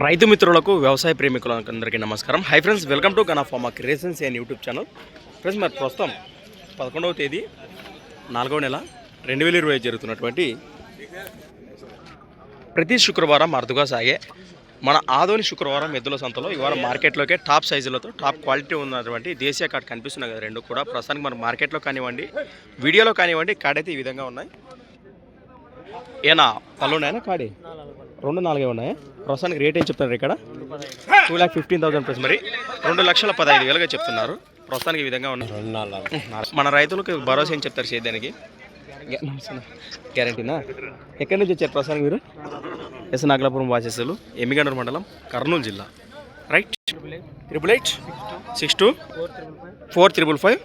రైతు మిత్రులకు వ్యవసాయ ప్రేమికులకు అందరికీ నమస్కారం hi friends welcome to గనాఫామా creations and YouTube channel friends మరి ప్రస్తుతం పదకొండవ తేదీ నాలుగవ నెల రెండు వేల ఇరవై జరుగుతున్నటువంటి ప్రతి శుక్రవారం అరుదుగా సాగే మన ఆదోని శుక్రవారం ఎద్దుల సంతలో ఇవాళ మార్కెట్లోకే టాప్ సైజులతో టాప్ క్వాలిటీ ఉన్నటువంటి దేశీయ కార్డ్ కనిపిస్తున్నాయి కదా రెండు కూడా. ప్రస్తుతానికి మన మార్కెట్లో కానివ్వండి వీడియోలో కానివ్వండి కార్డ్ అయితే ఈ విధంగా ఉన్నాయి. ఏనా? పళ్ళు ఉన్నాయా కాడి రెండు నాలుగే ఉన్నాయా? ప్రస్తుతానికి రేట్ ఏం చెప్తున్నారు ఇక్కడ? Two lakh fifteen thousand plus మరి రెండు లక్షల పదహైదు వేలుగా చెప్తున్నారు. ప్రస్తుతానికి ఈ విధంగా ఉన్నాయి. మన రైతులకు భరోసా ఏం చెప్తారు సేద్యానికి గ్యారంటీనా ఎక్కడి నుంచి వచ్చారు ప్రస్తుతానికి మీరు? ఎస్ నాగలాపురం వాసేసులు ఎమ్మిగండూరు మండలం కర్నూలు జిల్లా. Right triple eight six two four triple five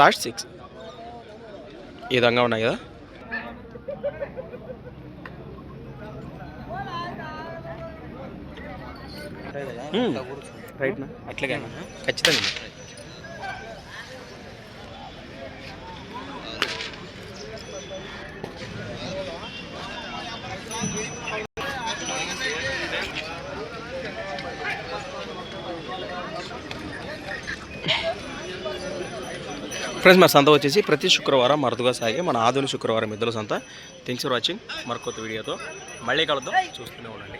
last six ఈ విధంగా ఉన్నాయి కదా? రైట్ నా అట్లాగే ఖచ్చితంగా. ఫ్రెండ్స్ మా సంత వచ్చేసి ప్రతి శుక్రవారం మరుదుగా సాగే మన ఆధునిక శుక్రవారం ఇద్దరు సంత. థింగ్స్ ఫర్ వాచింగ్ మరొక వీడియోతో మళ్ళీ కలుద్దాం. చూస్తూనే ఉండండి.